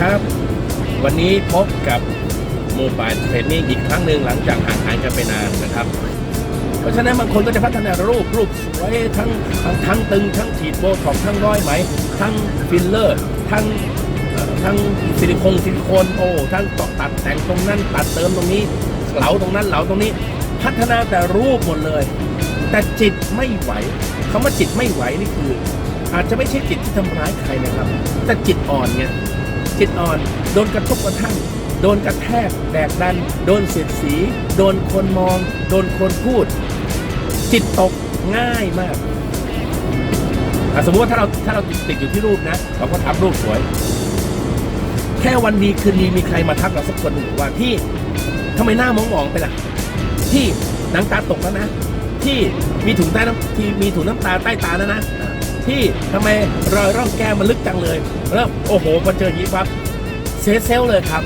ครับ วันนี้พบกับโมบายเทรนนิ่งอีกครั้งหนึ่งหลังจากห่างหายกันไปนานนะครับ เพราะฉะนั้นบางคนก็จะพัฒนารูปรูปสวยทั้งทั้งงตึง ทั้งฉีดโบท็อกทั้งร้อยไหม ทั้งฟิลเลอร์ ทั้งทั้งซิลิโคนซิลิโคนโอ้ทั้งต่อตัดแต่งตรงนั้นตัดเติมตรงนี้เหลาตรงนั้นเหลาตรงนี้ พัฒนาแต่รูปหมดเลย แต่จิตไม่ไหวคำว่าจิตไม่ไหวนี่คืออาจจะไม่ใช่จิตที่ทำร้ายใครนะครับ แต่จิตอ่อนไง จิตอ่อน โดนกระทบกระทั่ง โดนกระแทกแดกดัน โดนเสียดสี โดนคนมอง โดนคนพูด จิตตกง่ายมากสมมติว่าถ้าเราถ้าเราติดติดอยู่ที่รูปนะเราก็ทำรูปสวย แค่วันดีคืนดีมีใครมาทักเราสักคนหนึ่งว่าพี่ทำไมหน้ามองมองๆไปล่ะที่หนังตาตกแล้วนะ ที่มีถุงใต้น้ำที่มีถุงน้ำตาใต้ตาแล้วนะ ที่ทำไมรอยร่องแก้มมันลึกจังเลยแล้วโอ้โหพอเจออย่างนี้ปั๊บเซเซลเลยครับ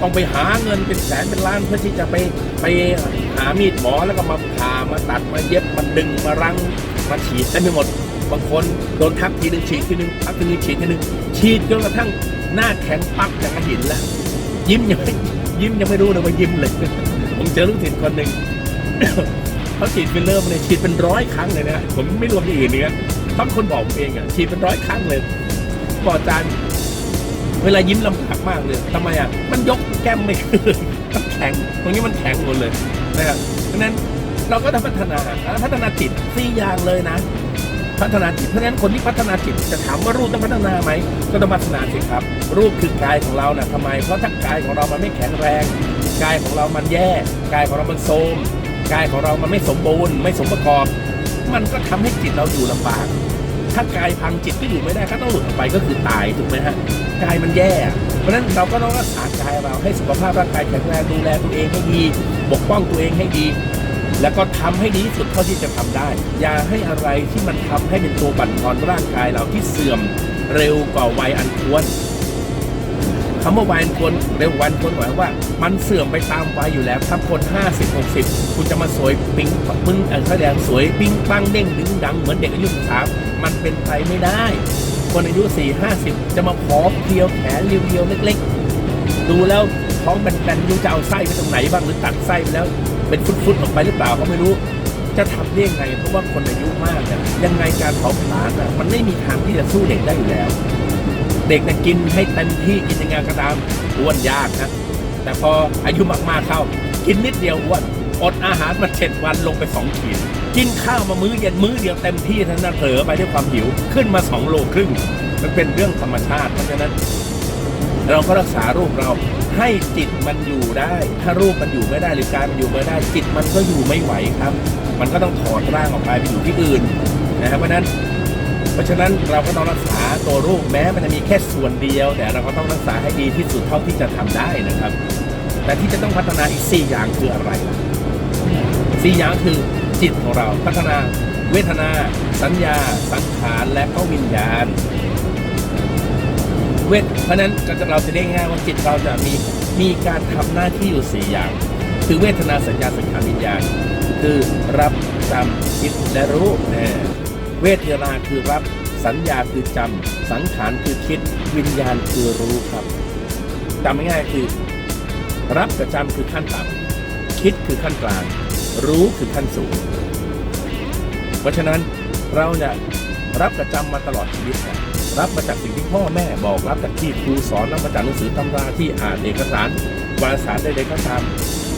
ต้องไปหาเงินเป็นแสนเป็นล้านเพื่อที่จะไปไปหามีดหมอแล้วก็มาผ่ามาตัดมาเย็บมาดึงมารั้งมาฉีดได้ไม่หมดบางคนโดนทักทีนึงฉีดทีหนึ่งทักทีนึงฉีดทีหนึ่งฉีดจนกระทั่งหน้าแข็งปักอย่างกระหินแล้วยิ้มยังไม่ยิ้มยังไม่รู้เลยว่ายิ้มเลยผมเจอลูกศิษย์คนหนึ่งเขาฉีดฟิลเลอร์มาเลยฉีดเป็นร้อยครั้งเลยนะผมไม่รวมที่อื่นเนี่นะ ต้องคนบอกผมเองอะฉีดเป็นร้อยครั้งเลยบอกอาจารย์เวลายิ้มลำบากมากเลยทำไมอะ มันยกแก้มไม่ขึ้นมันแข็ง ตรงนี้มันแข็งหมดเลยนะครับเพราะนั้นเราก็ต้องพัฒนาพัฒนาจิตสี่อย่างเลยนะ พัฒนาจิต เพราะฉะนั้นคนที่พัฒนาจิตจะถามว่ารูปต้องพัฒนาไหม ก็ต้องพัฒนาสิครับ รูปคือกายของเรานะ่ะทำไม เพราะถ้ากายของเรามันไม่แข็งแรง กายของเรามันแย่ กายของเรามันโทรมกายของเรามันไม่สมบูรณ์ ไม่สมประกอบ มันก็ทำให้จิตเราอยู่ลำบาก ถ้ากายพังจิตก็อยู่ไม่ได้ก็ต้องหลุดออกไปก็คือตายถูกไหมฮะกายมันแย่ เพราะฉะนั้นเราก็ต้องรักษากายเราให้สุขภาพร่างกายแข็งแรงดูแลตัวเองให้ดีปกป้องตัวเองให้ดี แล้วก็ทำให้ดีที่สุดเท่าที่จะทำได้ อย่าให้อะไรที่มันทำให้เป็นตัวบั่นทอนร่างกายเราที่เสื่อมเร็วกว่าวัยอันควร คำว่าวัยอันเร็ววันควรหมายว่า มันเสื่อมไปตามวัยอยู่แล้วถ้าคน 50 60 คุณจะมาสวยปิ๊งมึงเออแสดงสวยปิ๊งปังเด้งดึงดังเหมือนเด็กอายุสามมันเป็นไปไม่ได้ คนอายุ 4 50 จะมาขอเพียวแขนเรียวๆเล็กๆ ดูแล้วท้องแบนๆยูจะเอาไส้ไปตรงไหนบ้างหรือตัดไส้ไปแล้ว เป็นฟุตๆออกไปหรือเปล่าก็ไม่รู้จะทำได้ยังไงเพราะว่าคนอายุมากเนี่ยยังไงการเผาผลาญอะมันไม่มีทางที่จะสู้เด็กได้อยู่แล้ว ด็กเนี่ยกินให้เต็มที่กินยังไงก็ตามอ้วนยากนะ แต่พออายุมากๆเข้า กินนิดเดียวอ้วนอดอาหารมาเจ็ดวันลงไปสองขีดกินข้าวมามื้อเย็นมื้อเดียวเต็มที่ท่านั้นเผลอไปด้วยความหิวขึ้นมาสองโลครึ่ง มันเป็นเรื่องธรรมชาติเพราะฉะนั้น เราก็รักษารูปเราให้จิตมันอยู่ได้ ถ้ารูปมันอยู่ไม่ได้หรือกายมันอยู่ไม่ได้ จิตมันก็อยู่ไม่ไหวครับ มันก็ต้องถอดร่างออกไปไปอยู่ที่อื่นนะครับเพราะฉะนั้น เพราะฉะนั้นเราก็ต้องรักษาตัวรูปแม้มันจะมีแค่ส่วนเดียว แต่เราก็ต้องรักษาให้ดีที่สุดเท่าที่จะทำได้นะครับ แต่ที่จะต้องพัฒนาอีก 4 อย่างคืออะไรสี่อย่างคือจิตของเราพัฒนาเวทนา สัญญา สังขารและก็วิญญาณ เวทเพราะฉะนั้นก็จะเราจะได้ง่ายว่าจิตเราจะมีมีการทำหน้าที่อยู่สี่อย่าง คือเวทนาสัญญาสังขารวิญญาณ คือรับจำคิดและรู้เนี่ย เวทนาคือรับ สัญญาคือจำ สังขารคือคิด วิญญาณคือรู้ครับจำง่ายๆคือ รับกับจำคือขั้นต่ำคิดคือขั้นกลาง รู้คือขั้นสูง เพราะฉะนั้นเราเนี่ยรับกับจำมาตลอดชีวิตนะรับมาจากสิ่งที่พ่อแม่บอกรับจากที่ครูสอนรับมาจากหนังสือตำราที่อ่านเอกสารวารสารใดๆก็ตาม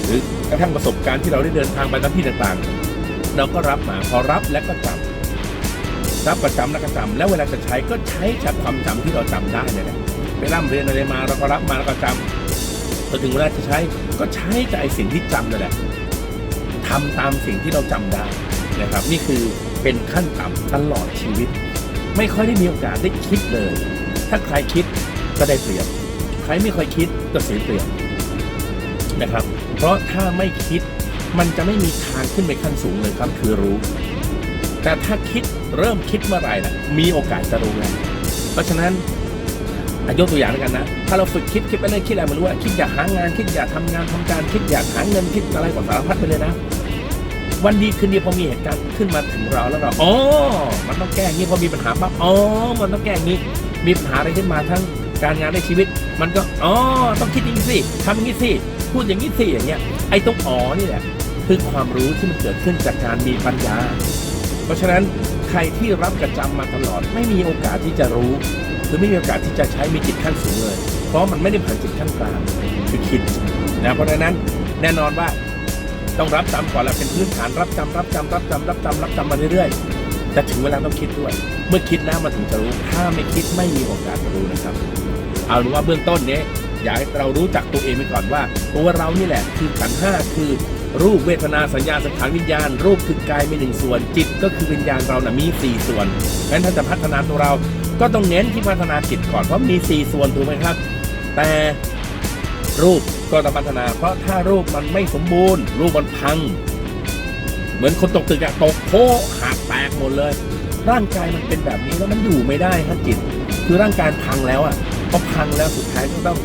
หรือกระทั่งประสบการณ์ที่เราได้เดินทางไปตามที่ต่างๆ เราก็รับมาพอรับและก็จำ รับประจำและก็จำแล้วเวลาจะใช้ก็ใช้จากความจำที่เราจำได้เนี่ยแหละไปร่ำเรียนอะไรมาเราก็รับมาแล้วก็จำพอถึงเวลาจะใช้ก็ใช้จากไอ้สิ่งที่จำนั่นแหละทำตามสิ่งที่เราจำได้นะครับ นี่คือเป็นขั้นต่ำตลอดชีวิต ไม่ค่อยได้มีโอกาสได้คิดเลย ถ้าใครคิดก็ได้เปรียบ ใครไม่ค่อยคิดก็เสียเปรียบนะครับ เพราะถ้าไม่คิดมันจะไม่มีทางขึ้นไปขั้นสูงเลยครับคือรู้ แต่ถ้าคิดเริ่มคิดเมื่อไหร่นะมีโอกาสจะรู้แล้วเพราะฉะนั้นยกตัวอย่างแล้วกันนะ ถ้าเราฝึกคิดคิดไปเลยคิดอะไรไม่รู้อะคิดอยากหางาน คิดอยากทำงานทำการ คิดอยากหาเงินคิดอะไรกว่าสารพัดไปเลยนะ วันดีคืนดีพอมีเหตุการณ์ขึ้นมาถึงเราแล้วเราอ๋อ มันต้องแก้อย่างนี้พอมีปัญหาปั๊บอ๋อ มันต้องแก้อย่างนี้ มีปัญหาอะไรขึ้นมาทั้งการงานในชีวิต มันก็อ๋อต้องคิดอย่างนี้สิทำอย่างนี้สิพูดอย่างนี้สิอย่างเงี้ยไอ้ตรงอ๋อนี่แหละคือความรู้ที่มันเกิดขึ้นจากการมีปัญญา เพราะฉะนั้นใครที่รับกระจำมาตลอด ไม่มีโอกาสที่จะรู้ หรือไม่มีโอกาสที่จะใช้มีจิตขั้นสูงเลย เพราะมันไม่ได้ผ่านจิตขั้นกลางคือคิดนะเพราะฉะนั้นแน่นอนว่าต้องรับจำก่อนแล้วเป็นพื้นฐานรับจำรับจำรับจำรับจำรับจำมาเรื่อยๆแต่ถึงเวลาต้องคิดด้วย เมื่อคิดแล้วมันถึงจะรู้ ถ้าไม่คิดไม่มีโอกาสจะรู้นะครับ เอาเป็นว่าเบื้องต้นเนี้ยอยากให้เรารู้จักตัวเองไปก่อนว่า ตัวเรานี่แหละคือขันห้าคือ รูปเวทนาสัญญาสังขารวิญญาณ รูปคือกายมีหนึ่งส่วน จิตก็คือวิญญาณเรานะ่ะมีสี่ส่วนงั้นถ้าจะพัฒนาตัวเราก็ต้องเน้นที่พัฒนาจิตก่อนเพราะมีสี่ส่วนถูกไหมครับ แต่รูปก็ต้องพัฒนา เพราะถ้ารูปมันไม่สมบูรณ์ รูปมันพัง เหมือนคนตกตึกอะตกโพหักแตกหมดเลย ร่างกายมันเป็นแบบนี้แล้วมันอยู่ไม่ได้ครับจิต คือร่างกายพังแล้วอะพอพังแล้วสุดท้ายก็ต้อง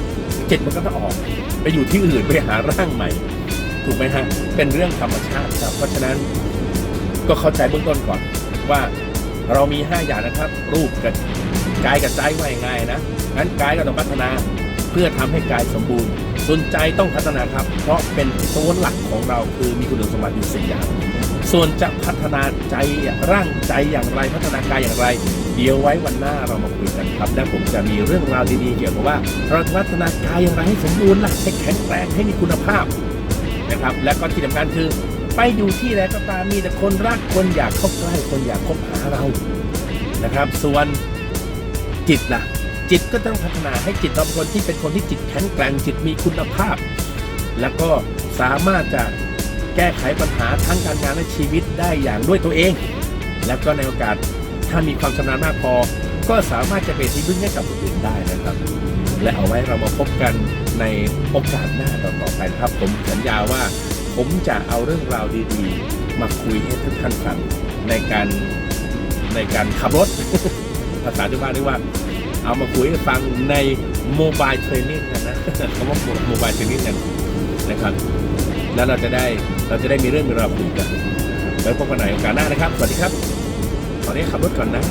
จิตมันก็ต้องออก ไปอยู่ที่อื่นไปหาร่างใหม่ ถูกไหมฮะเป็นเรื่องธรรมชาติครับ เพราะฉะนั้นก็เข้าใจเบื้องต้นก่อนว่าเรามี 5 อย่างนะครับ รูปกับกายกับใจว่ายังไงนะงั้นกายก็ต้องพัฒนาเพื่อทำให้กายสมบูรณ์ ส่วนใจต้องพัฒนาครับ เพราะเป็นตัวหลักของเราคือมีคุณสมบัติอยู่สี่อย่าง ส่วนจะพัฒนาใจร่างใจอย่างไรพัฒนากายอย่างไร เดี๋ยวไว้วันหน้าเรามาคุยกันครับ และผมจะมีเรื่องราวดีๆเกี่ยวกับว่าเราจะพัฒนากายอย่างไรให้สมบูรณ์ล่ะให้แข็งแกร่งให้มีคุณภาพ นะครับ และก็ที่สำคัญคือ ไปอยู่ที่ไหนก็ตามมีแต่คนรักคนอยากเข้าใกล้คนอยากคบหาเรานะครับ ส่วนจิตล่ะ จิตก็ต้องพัฒนาให้จิตเราเป็นคนที่เป็นคนที่จิตแข็งแกร่งจิตมีคุณภาพ แล้วก็สามารถจะแก้ไขปัญหาทั้งการงานและชีวิตได้อย่างด้วยตัวเอง แล้วก็ในโอกาสถ้ามีความชำนาญมากพอ ก็สามารถจะเป็นที่พึ่งให้กับคนอื่นได้นะครับ และเอาไว้เรามาพบกันในโอกาสหน้าต่อๆไปนะครับ ผมสัญญาว่าผมจะเอาเรื่องราวดีๆ มาคุยให้ทุกท่านฟังในการในการขับรถ ภาษาที่ว่าเรียกว่า เอามาคุยให้ฟังในโมบายเทรนนิ่งนนะคำว่าโมบายเทรนนิ่งนนะครับ แล้วเราจะได้เราจะได้มีเรื่องมีราวคุยกันไว้พบกันใหม่โอกาสหน้านะครับ สวัสดีครับ ตอนนี้ขับรถก่อนนะ